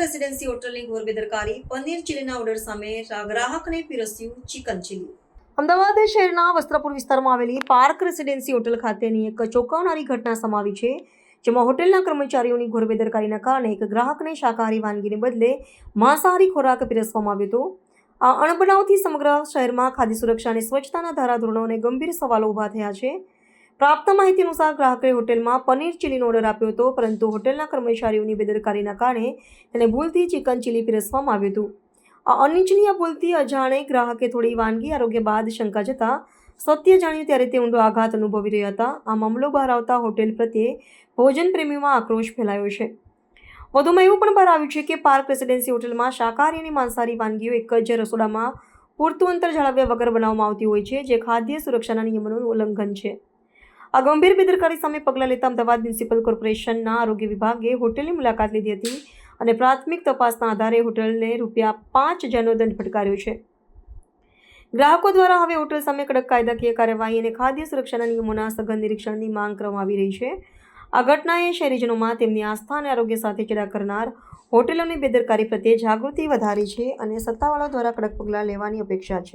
Residency હોટલની ઘોર બેદરકારી, પનીર ચીલીના ઓર્ડર સામે ગ્રાહકને પીરસ્યું ચિકન ચીલી. અમદાવાદ શહેરના વસ્ત્રાપુર વિસ્તારમાં આવેલી પાર્ક રેસિડેન્સી હોટલ ખાતેની એક ચોંકાવનારી ઘટના સમાવી છે, જેમાં હોટેલના કર્મચારીઓની ઘોર બેદરકારીના કારણે એક ગ્રાહકને શાકાહારી વાનગીને બદલે માંસાહારી ખોરાક પીરસવામાં આવ્યો હતો. આ અણબનાવથી સમગ્ર શહેરમાં ખાદ્ય સુરક્ષા અને સ્વચ્છતાના ધારાધોરણોને ગંભીર સવાલો ઊભા થયા છે. પ્રાપ્ત માહિતી અનુસાર ગ્રાહકે હોટેલમાં પનીર ચીલીનો ઓર્ડર આપ્યો હતો, પરંતુ હોટેલના કર્મચારીઓની બેદરકારીના કારણે તેને ભૂલથી ચિકન ચીલી પીરસવામાં આવ્યું હતું. આ અનિચ્છનીય ભૂલથી અજાણે ગ્રાહકે થોડી વાનગી આરોગ્ય બાદ શંકા જતા સત્ય જાણ્યું ત્યારે તે ઊંડો આઘાત અનુભવી રહ્યા હતા. આ મામલો બહાર આવતા હોટેલ પ્રત્યે ભોજન પ્રેમીઓમાં આક્રોશ ફેલાયો છે. વધુમાં એવું પણ બહાર આવ્યું છે કે પાર્ક રેસિડેન્સી હોટલમાં શાકાહારી અને માંસાહારી વાનગીઓ એક જ રસોડામાં પૂરતું અંતર જાળવ્યા વગર બનાવવામાં આવતી હોય છે, જે ખાદ્ય સુરક્ષાના નિયમોનું ઉલ્લંઘન છે. આ ગંભીર બેદરકારી સામે પગલાં લેતા અમદાવાદ મ્યુનિસિપલ કોર્પોરેશનના આરોગ્ય વિભાગે હોટેલની મુલાકાત લીધી હતી અને પ્રાથમિક તપાસના આધારે હોટલને રૂપિયા પાંચ હજારનો દંડ ફટકાર્યો છે. ગ્રાહકો દ્વારા હવે હોટેલ સામે કડક કાયદાકીય કાર્યવાહી અને ખાદ્ય સુરક્ષાના નિયમોના સઘન નિરીક્ષણની માંગ કરવામાં આવી રહી છે. આ ઘટનાએ શહેરીજનોમાં તેમની આસ્થા અને આરોગ્ય સાથે ચેડા કરનાર હોટેલોની બેદરકારી પ્રત્યે જાગૃતિ વધારી છે અને સત્તાવાળાઓ દ્વારા કડક પગલાં લેવાની અપેક્ષા છે.